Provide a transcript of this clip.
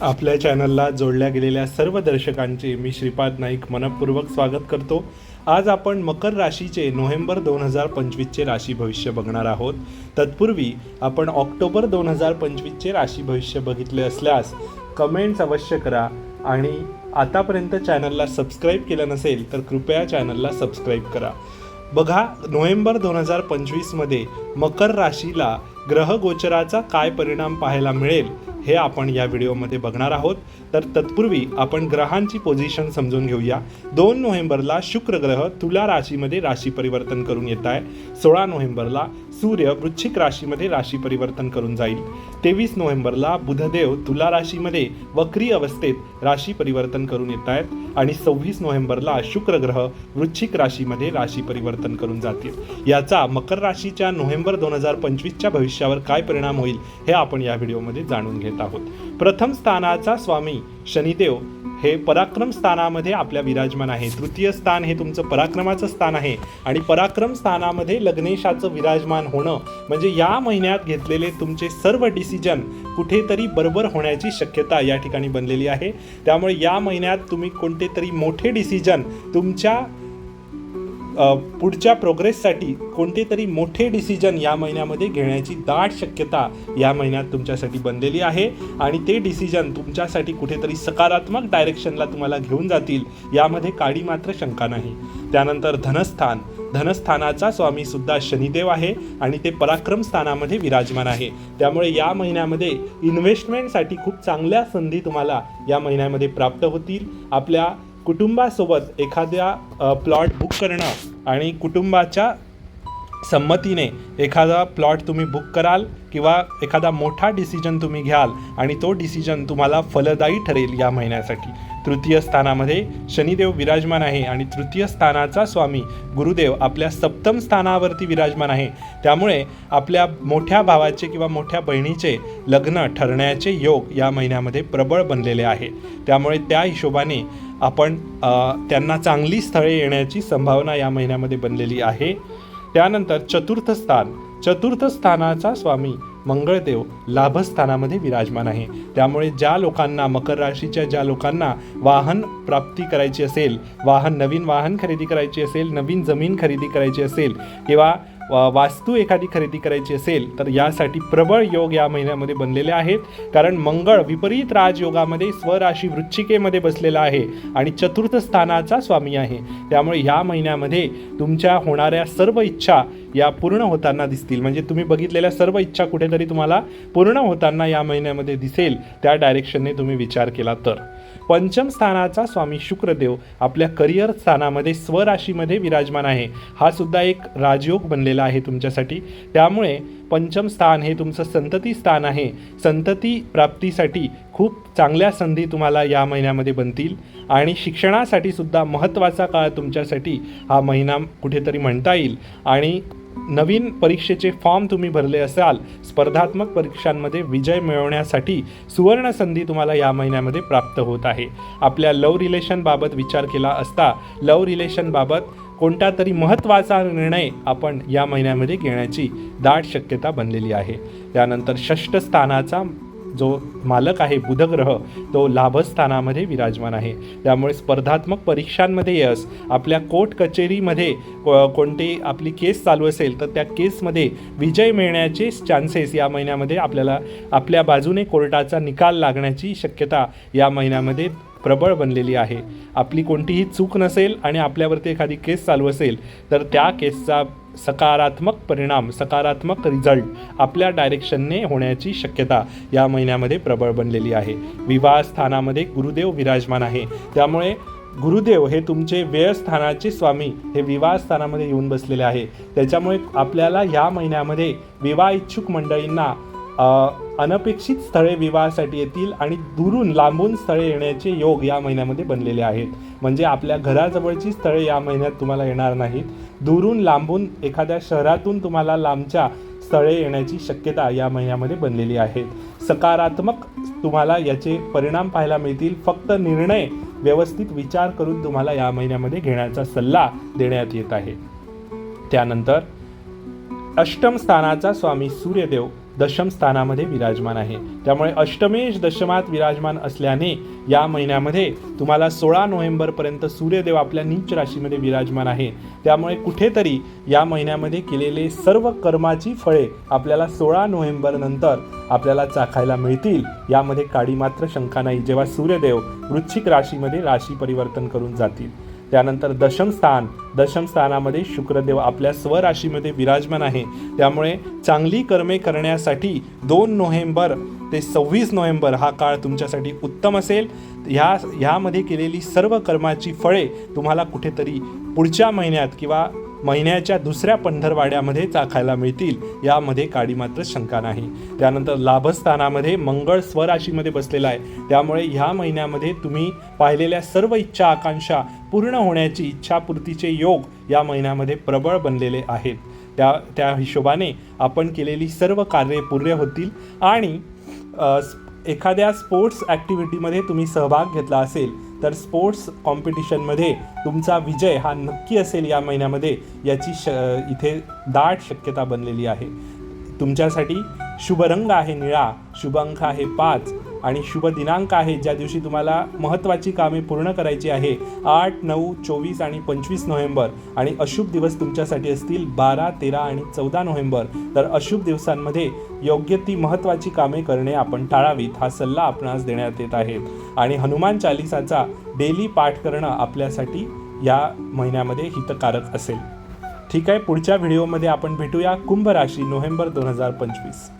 आपल्या चॅनलला जोडल्या गेलेल्या सर्व दर्शकांचे मी श्रीपाद नाईक मनपूर्वक स्वागत करतो. आज आपण मकर राशीचे नोव्हेंबर दोन हजार पंचवीसचे राशी भविष्य बघणार आहोत. तत्पूर्वी आपण ऑक्टोबर दोन हजार पंचवीसचे राशी भविष्य बघितले असल्यास कमेंट्स अवश्य करा आणि आतापर्यंत चॅनलला सबस्क्राईब केलं नसेल तर कृपया चॅनलला सबस्क्राईब करा. बघा नोव्हेंबर दोन हजार पंचवीसमध्ये मकर राशीला ग्रहगोचराचा काय परिणाम पाहायला मिळेल? हे आपण या व्हिडिओमध्ये बघणार आहोत. तर तत्पूर्वी आपण ग्रहांची पोझिशन समजून घेऊया. दोन नोव्हेंबरला शुक्र ग्रह तुला राशीमध्ये राशी परिवर्तन करून येत आहे. सोळा नोव्हेंबरला सूर्य वृश्चिक राशीमध्ये राशी परिवर्तन करून जाईल. तेवीस नोव्हेंबरला बुधदेव तुला राशीमध्ये वक्री अवस्थेत राशी परिवर्तन करून येत आहेत आणि सव्वीस नोव्हेंबरला शुक्र ग्रह वृश्चिक राशीमध्ये राशी परिवर्तन करून जातील. याचा मकर राशीच्या नोव्हेंबर दोन हजार पंचवीसच्या भविष्यावर काय परिणाम होईल हे आपण या व्हिडिओमध्ये जाणून घेत आहोत. प्रथम स्थानाचा स्वामी शनिदेव हे पराक्रम स्थानामध्ये आपल्या विराजमान आहे. तृतीय स्थान हे तुमचं पराक्रमाचं स्थान आहे. आणि पराक्रम स्थानामध्ये लग्नेशाचं विराजमान होणं म्हणजे या महिन्यात घेतलेले तुमचे सर्व डिसिजन कुठेतरी बरोबर होण्याची शक्यता या ठिकाणी बनलेली आहे. त्यामुळे या महिन्यात तुम्ही कोणते तरी मोठे डिसिजन तुमच्या पुढच्या प्रोग्रेससाठी कोणते तरी मोठे डिसिजन या महिन्यामध्ये घेण्याची दाट शक्यता या महिन्यात तुमच्यासाठी बनलेली आहे. आणि ते डिसिजन तुमच्यासाठी कुठेतरी सकारात्मक डायरेक्शनला तुम्हाला घेऊन जातील यामध्ये काळी मात्र शंका नाही. त्यानंतर धनस्थान. धनस्थानाचा स्वामी सुद्धा शनिदेव आहे आणि ते पराक्रम स्थानामध्ये विराजमान आहे. त्यामुळे या महिन्यामध्ये इन्व्हेस्टमेंटसाठी खूप चांगल्या संधी तुम्हाला या महिन्यामध्ये प्राप्त होतील. आपल्या कुटुंबासोबत एखाद्या प्लॉट बुक करणं आणि कुटुंबाच्या संमतीने एखादा प्लॉट तुम्ही बुक कराल किंवा एखादा मोठा डिसिजन तुम्ही घ्याल आणि तो डिसिजन तुम्हाला फलदायी ठरेल या महिन्यासाठी. तृतीय स्थानामध्ये शनिदेव विराजमान आहे आणि तृतीय स्थानाचा स्वामी गुरुदेव आपल्या सप्तम स्थानावरती विराजमान आहे. त्यामुळे आपल्या मोठ्या भावाचे किंवा मोठ्या बहिणीचे लग्न ठरण्याचे योग या महिन्यामध्ये प्रबळ बनलेले आहे. त्यामुळे त्या हिशोबाने आपण त्यांना चांगली स्थळे येण्याची संभावना या महिन्यामध्ये बनलेली आहे. त्यानंतर चतुर्थ स्थान. चतुर्थ स्थानाचा स्वामी मंगळदेव लाभस्थानामध्ये विराजमान आहे. त्यामुळे ज्या लोकांना मकर राशीच्या ज्या लोकांना वाहन प्राप्ती करायची असेल वाहन नवीन वाहन खरेदी करायची असेल नवीन जमीन खरेदी करायची असेल किंवा वास्तू एखादी खरेदी करायची असेल तर यासाठी प्रबळ योग या महिन्यामध्ये बनलेले आहेत. कारण मंगळ विपरीत राजयोगामध्ये स्वराशी वृश्चिकेमध्ये बसलेला आहे आणि चतुर्थ स्थानाचा स्वामी आहे. त्यामुळे या महिन्यामध्ये तुमच्या होणाऱ्या सर्व इच्छा या पूर्ण होताना दिसतील. म्हणजे तुम्ही बघितलेल्या सर्व इच्छा कुठेतरी तुम्हाला पूर्ण होताना या महिन्यामध्ये दिसेल. त्या डायरेक्शनने तुम्ही विचार केला तर. पंचम स्थानाचा स्वामी शुक्रदेव आपल्या करिअर स्थानामध्ये स्वराशीमध्ये विराजमान आहे. हा सुद्धा एक राजयोग बनलेला आहे तुमच्यासाठी. त्यामुळे पंचम स्थान हे तुमचं संतती स्थान आहे. संतती प्राप्तीसाठी खूप चांगल्या संधी तुम्हाला या महिन्यामध्ये बनतील. आणि शिक्षणासाठी सुद्धा महत्त्वाचा काळ तुमच्यासाठी हा महिना कुठेतरी म्हणता येईल. आणि नवीन परीक्षेचे फॉर्म तुम्ही भरले असाल स्पर्धात्मक परीक्षांमध्ये विजय मिळवण्यासाठी सुवर्ण संधी तुम्हाला या महिन्यामध्ये प्राप्त होत आहे. आपल्या लव रिलेशनबाबत विचार केला असता लव रिलेशनबाबत कोणता तरी महत्त्वाचा निर्णय आपण या महिन्यामध्ये घेण्याची दाट शक्यता बनलेली आहे. त्यानंतर षष्ठ स्थानाचा जो मालक आहे बुधग्रह तो लाभस्थानामध्ये विराजमान आहे. त्यामुळे स्पर्धात्मक परीक्षांमध्ये यश आपल्या कोर्ट कचेरीमध्ये को- कोणती आपली केस चालू असेल तर त्या केसमध्ये विजय मिळण्याचे चान्सेस या महिन्यामध्ये आपल्याला आपल्या बाजूने कोर्टाचा निकाल लागण्याची शक्यता या महिन्यामध्ये प्रबळ बनलेली आहे. आपली कोणतीही चूक नसेल आणि आपल्यावरती एखादी केस चालू असेल तर त्या केसचा सकारात्मक परिणाम सकारात्मक रिझल्ट आपल्या डायरेक्शनने होण्याची शक्यता या महिन्यामध्ये प्रबळ बनलेली आहे. विवाह स्थानामध्ये गुरुदेव विराजमान आहे. त्यामुळे गुरुदेव हे तुमचे व्ययस्थानाचे स्वामी हे विवाह स्थानामध्ये येऊन बसलेले आहे. त्याच्यामुळे आपल्याला या महिन्यामध्ये विवाह इच्छुक मंडळींना अनपेक्षित स्थळे विवाहासाठी येतील आणि दुरून लांबून स्थळे येण्याचे योग या महिन्यामध्ये बनलेले आहेत. म्हणजे आपल्या घराजवळची स्थळे या महिन्यात तुम्हाला येणार नाहीत. दुरून लांबून एखाद्या शहरातून तुम्हाला लांबच्या स्थळे येण्याची शक्यता या महिन्यामध्ये बनलेली आहे. सकारात्मक तुम्हाला याचे परिणाम पाहायला मिळतील. फक्त निर्णय व्यवस्थित विचार करून तुम्हाला या महिन्यामध्ये घेण्याचा सल्ला देण्यात येत आहे. त्यानंतर अष्टम स्थानाचा स्वामी सूर्यदेव दशम स्थानामध्ये विराजमान आहे. त्यामुळे अष्टमेश दशमात विराजमान असल्याने या महिन्यामध्ये तुम्हाला सोळा नोव्हेंबरपर्यंत सूर्यदेव आपल्या नीच राशीमध्ये विराजमान आहे. त्यामुळे कुठेतरी या महिन्यामध्ये केलेले सर्व कर्माची फळे आपल्याला सोळा नोव्हेंबर नंतर आपल्याला चाखायला मिळतील. यामध्ये काडी मात्र शंका नाही जेव्हा सूर्यदेव वृश्चिक राशीमध्ये राशी परिवर्तन करून जातील. त्यानंतर दशम स्थान दशम स्थानामध्ये शुक्रदेव आपल्या स्वराशीमध्ये विराजमान आहे. त्यामुळे चांगली कर्मे करण्यासाठी दोन नोव्हेंबर ते सव्वीस नोव्हेंबर हा काळ तुमच्यासाठी उत्तम असेल. ह्या ह्यामध्ये केलेली सर्व कर्माची फळे तुम्हाला कुठेतरी पुढच्या महिन्यात किंवा महिन्याच्या दुसऱ्या पंधरवाड्यामध्ये चाखायला मिळतील. यामध्ये काडी मात्र शंका नाही. त्यानंतर लाभस्थानामध्ये मंगळ स्वराशीमध्ये बसलेला आहे. त्यामुळे ह्या महिन्यामध्ये तुम्ही पाहिलेल्या सर्व इच्छा आकांक्षा पूर्ण होण्याची इच्छापूर्तीचे योग या महिन्यामध्ये प्रबळ बनलेले आहेत. त्या त्या हिशोबाने आपण केलेली सर्व कार्ये पूर्ण होतील आणि एखाद्या स्पोर्ट्स ॲक्टिव्हिटीमध्ये तुम्ही सहभाग घेतला असेल तर स्पोर्ट्स कॉम्पिटिशनमध्ये तुमचा विजय हा नक्की असेल या महिन्यामध्ये याची श इथे दाट शक्यता बनलेली आहे. तुमच्यासाठी शुभ रंग आहे निळा शुभ अंक आहे पाच आणि शुभ दिनांक आहे ज्या दिवशी तुम्हाला महत्त्वाची कामे पूर्ण करायची आहे. आठ नऊ चोवीस आणि पंचवीस नोव्हेंबर. आणि अशुभ दिवस तुमच्यासाठी असतील बारा तेरा आणि चौदा नोव्हेंबर. तर अशुभ दिवसांमध्ये योग्य ती महत्त्वाची कामे करणे आपण टाळावीत हा सल्ला आपणास देण्यात येत आहे. आणि हनुमान चालिसाचा डेली पाठ करणं आपल्यासाठी या महिन्यामध्ये हितकारक असेल. ठीक आहे पुढच्या व्हिडिओमध्ये आपण भेटूया. कुंभ राशी नोव्हेंबर दोन हजार पंचवीस.